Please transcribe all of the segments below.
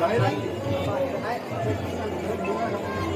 来来，来。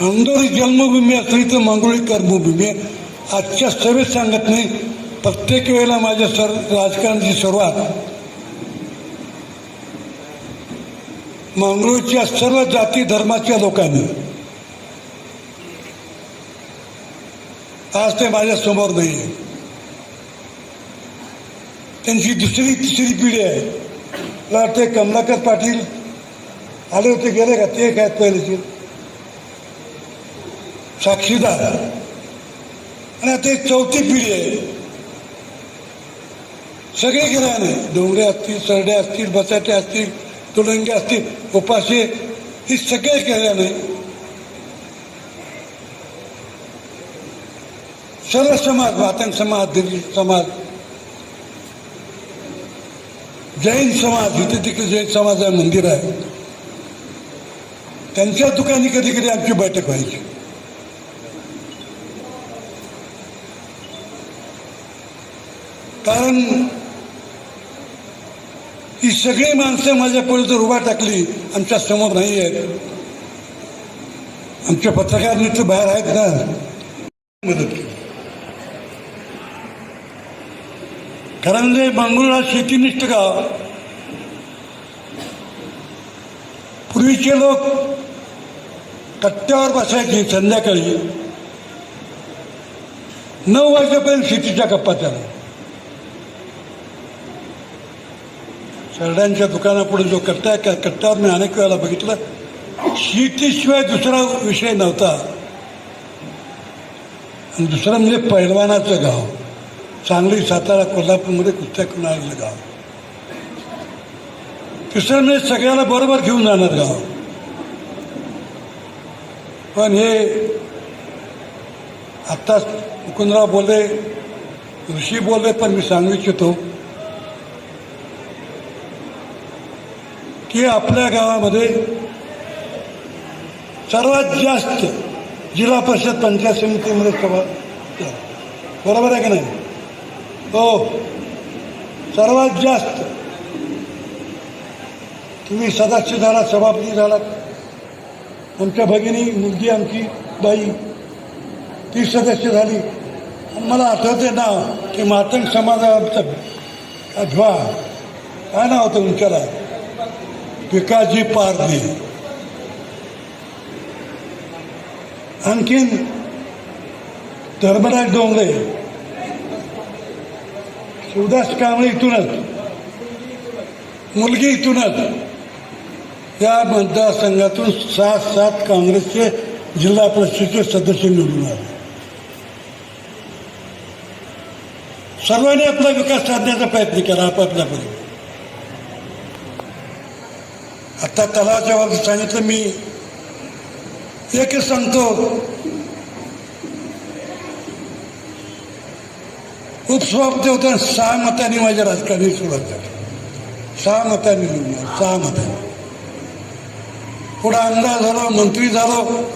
अंधोरी जन्मभूमी असली तर मांगोळी कर्मभूमी. आहे. आजच्या सभेत सांगत नाही. प्रत्येक वेळेला माझ्या सर राजकारणाची सुरुवात. मांगरोळच्या सर्व जाती धर्माच्या लोकांनी. आज ते माझ्यासमोर नाही आहे. त्यांची दुसरी तिसरी पिढी आहे. मला वाटते कमलाकर पाटील आले होते गेले का? ते काय पहिल्याची साक्षीदार आणि आता एक चौथी पिढी आहे सगळे गिराणे डोंगरे असतील सरडे असतील बसाटे असतील तुलंगे असतील उपासे ही सगळे गिराणे सर्व समाज वातंग समाज दिली समाज जैन समाज इथे तिकडे जैन समाज आहे मंदिर आहे त्यांच्या दुकानी कधी कधी आमची बैठक व्हायची कारण ही सगळी माणसं माझ्या पुढे जर उभा टाकली आमच्यासमोर नाही आहेत आमचे पत्रकार मित्र बाहेर आहेत ना. मदत केली. कारण म्हणजे मंगळूर हा शेतीनिष्ठ गाव पूर्वीचे लोक कट्ट्यावर बसायचे संध्याकाळी. नऊ वाजेपर्यंत शेतीच्या गप्पा चालू. सरड्यांच्या दुकानापुढे जो कट्टा आहे कट्ट्यावर मी अनेक वेळेला बघितलं शेतीशिवाय दुसरा विषय नव्हता. आणि दुसरं म्हणजे पैलवानाचं गाव. सांगली सातारा कोल्हापूरमध्ये कुस्त्या करून आलेलं गाव. तिसरं म्हणजे सगळ्याला बरोबर घेऊन जाणार गाव. पण हे आत्ताच मुकुंदराव बोलले ऋषी बोलले पण मी सांगू इच्छितो की आपल्या गावामध्ये सर्वात जास्त जिल्हा परिषद पंचायत समितीमध्ये सभा बरोबर आहे की नाही? हो. सर्वात जास्त तुम्ही सदस्य झाला सभापती झालात. आमच्या भगिनी मुलगी आमची बाई ती सदस्य झाली. आणि मला आठवते नाव की मातंग समाजाचा अध्वा. काय नाव होतं तुमच्याला? पिकाची पारणी आणखीन धर्मराज डोंगरे. शिवदास कांबळे इथूनच. मुलगी इथूनच. या मतदारसंघातून सात सात काँग्रेसचे जिल्हा परिषदेचे सदस्य निवडून आले. सर्वांनी आपला विकास साधण्याचा प्रयत्न केला आपापल्या परी आता तलावाच्या बाबतीत सांगितलं मी. एकच सांगतो. उपसभापती होता सहा मतांनी माझ्या राजकारणी सुरुवात झाली. सहा मतांनी निवडून सहा मतांनी. पुढे आमदार झालो मंत्री झालो.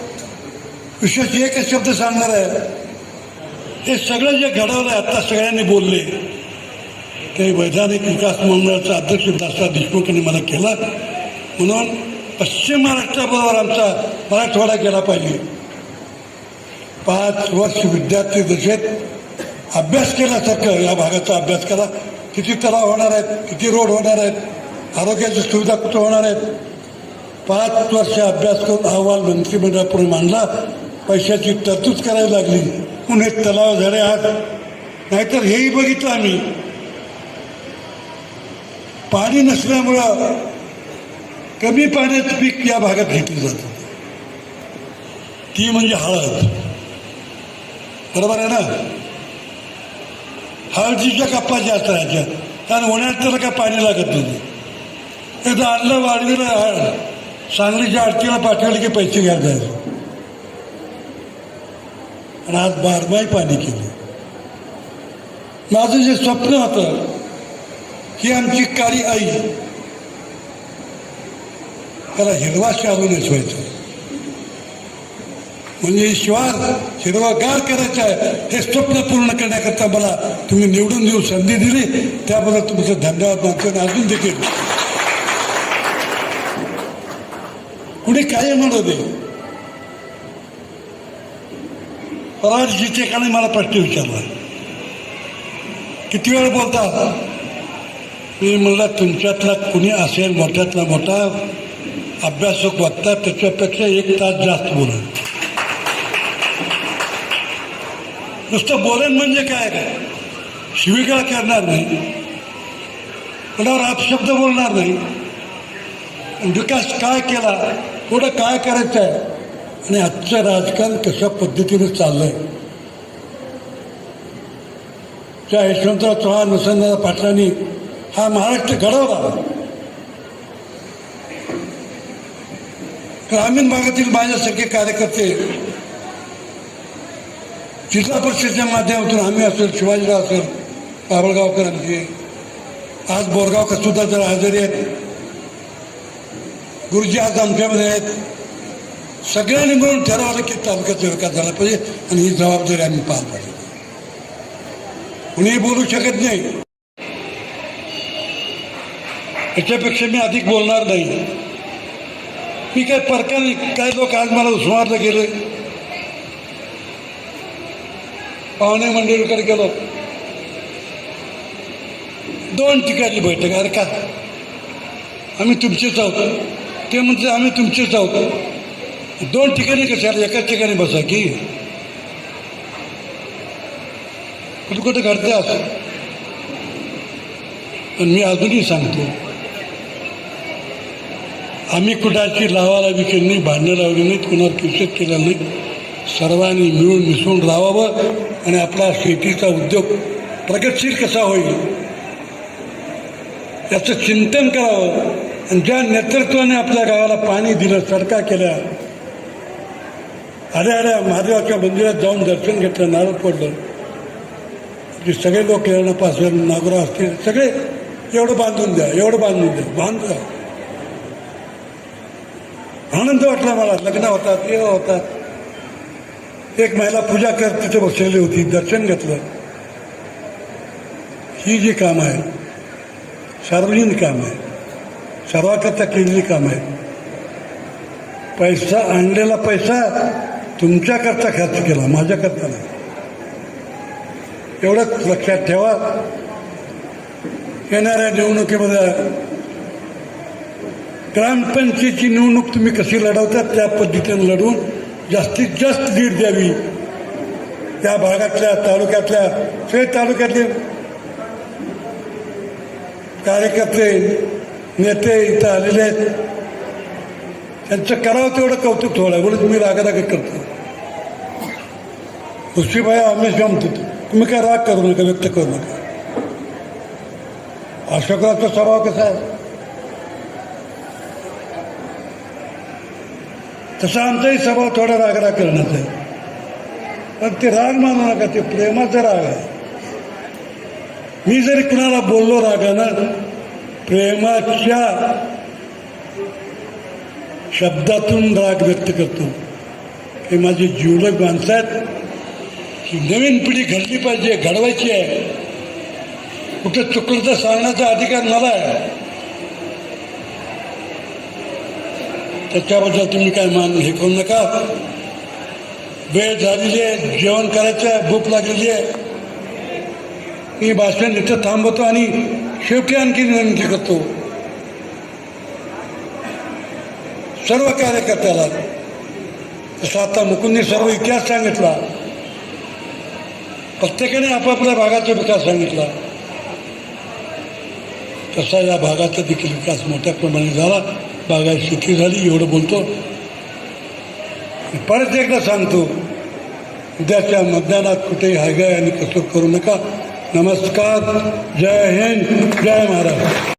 विशेष एकच शब्द सांगणार आहे. हे सगळं जे घडवलं आता सगळ्यांनी बोलले. ते वैधानिक विकास मंडळाचा अध्यक्ष दासरा देशमुख यांनी मला केला. म्हणून पश्चिम महाराष्ट्राबरोबर आमचा मराठवाडा गेला पाहिजे. पाच वर्ष विद्यार्थी दशेत अभ्यास केल्यासारखं या भागाचा अभ्यास केला. किती तलाव होणार आहेत किती रोड होणार आहेत आरोग्याची सुविधा कुठं होणार आहेत? पाच वर्ष अभ्यास करून अहवाल मंत्रिमंडळापुढे मांडला. पैशाची तरतूद करायला लागली. म्हणून हे तलाव झाले आज नाहीतर हेही बघितलं आम्ही. पाणी नसल्यामुळं कमी पाण्याचं पीक या भागात घेतलं जातं. ती म्हणजे हळद. बरोबर आहे ना? हळदीच्या कप्पा जास्त राहायच्या कारण उन्हाळ्यात त्याला काय पाणी लागत नाही. एकदा आणलं वाढविलं हळद सांगलीच्या आरतीला पाठवलं की पैसे घ्यायला जायचं. आणि आज बारमाही पाणी केले. माझं जे स्वप्न होतं ही आमची काळी आई त्याला हिरवा शालू व्हायचं म्हणजे श्वास हिरवागार करायचा आहे हे स्वप्न पूर्ण करण्याकरता मला तुम्ही निवडून देऊ संधी दिली. त्याबद्दल तुमचं धन्यवाद मानतो आणि अजून देखील. कुणी काय म्हणू दे. परारजीचे काने मला प्रश्न विचारला. किती वेळ बोलता? मी म्हणलं तुमच्यातला कुणी असेल मोठ्यातला मोठा अभ्यासक वक्ता त्याच्यापेक्षा एक तास जास्त बोलून. नुसतं बोलेन म्हणजे काय? काय शिविका करणार नाही. कोणावर अपशब्द बोलणार नाही. विकास काय केला? पुढं काय करायचं आहे आणि आजचं राजकारण कशा पद्धतीने चाललंय? त्या यशवंतराव चव्हाण वसंतराव पाटलांनी हा महाराष्ट्र घडवला. ग्रामीण भागातील माझ्यासारखे कार्यकर्ते जिल्हा परिषदेच्या माध्यमातून आम्ही असेल, शिवाजीराव असेल आज बोरगावकर सुद्धा जर हजेरी आहेत, गुरुजी आज आमच्यामध्ये आहेत. सगळ्यांनी मिळून ठरवलं की तालुक्याचा विकास झाला पाहिजे आणि ही जबाबदारी पार पाडली. कुणीही बोलू शकत नाही. याच्यापेक्षा मी अधिक बोलणार नाही. मी काय परकाने काय लोक आज मला उस्मारला गेले? पाहुणे मंडळीकडे गेलो. दोन ठिकाणी बैठक अरे का? आम्ही तुमचेच आहोत. ते म्हणते आम्ही तुमचेच आहोत. दोन ठिकाणी कशाला एकाच ठिकाणी बसा की? कुठं कुठं घडते असं? पण मी अजूनही सांगतो आम्ही कुणाची लावाला विषय नाही भांडणं लावली नाहीत कुणावर किशोर केला नाही सर्वांनी मिळून मिसळून राहावं आणि आपला शेतीचा उद्योग प्रगतशील कसा होईल? याचं चिंतन करावं. आणि ज्या नेतृत्वाने आपल्या गावाला पाणी दिलं सडका केल्या अरे अरे महादेवाच्या मंदिरात जाऊन दर्शन घेतलं नारळ पडलं जे सगळे लोक येणं पासून नागरा असतील सगळे एवढं बांधून द्या एवढं बांधून द्या बांधून आनंद वाटला मला. लग्न होतात ते होतात. एक महिला पूजा कर तिथे बसलेली होती दर्शन घेतलं. ही जी काम आहे सार्वजनिक काम आहे सर्वाकरता केलेली काम आहे. पैसा आणलेला पैसा तुमच्याकरता खर्च केला माझ्याकरता नाही. एवढंच लक्षात ठेवा. येणाऱ्या निवडणुकीमध्ये ग्रामपंचायतीची निवडणूक तुम्ही कशी लढवता त्या पद्धतीने लढवून जास्तीत जास्त लीड द्यावी. त्या भागातल्या तालुक्यातल्या सगळे तालुक्यातले कार्यकर्ते नेते इथं आलेले आहेत. त्यांचं करावं तेवढं कौतुक थोडं बोलत मी रागाराग करतो. खुशीबाई आम्हीच जमतो. तुम्ही काय राग करू नका व्यक्त करू नका. अशोकराचा स्वभाव कसा आहे? तसा आमचाही स्वभाव थोडा रागराग करण्याचा आहे पण ते राग मानू नका ते प्रेमाचा राग आहे. मी जरी कुणाला बोललो रागानं प्रेमाच्या शब्दातून राग व्यक्त करतो. हे माझी जीवलग माणसं आहेत. ही नवीन पिढी घडली पाहिजे घडवायची आहे. कुठं चुकलं तर सांगण्याचा अधिकार मला आहे. त्याच्याबद्दल तुम्ही काय मान हे करू नका. वेळ झालेली आहे जेवण करायचं आहे भूक लागलेली आहे. मी भाषण इथं थांबवतो आणि शेवटी आणखी विनंती करतो. सर्व कार्यकर्त्याला जसं आता मुकुंदनी सर्व इतिहास सांगितला प्रत्येकाने आपापल्या भागाचा विकास सांगितला. तसा या भागाचा देखील विकास मोठ्या प्रमाणात झाला. बागा सुखी झाली एवढं बोलतो. परत एकदा सांगतो उद्याच्या मतदानात कुठेही हायगाय आणि कसं करू नका. नमस्कार जय हिंद जय महाराज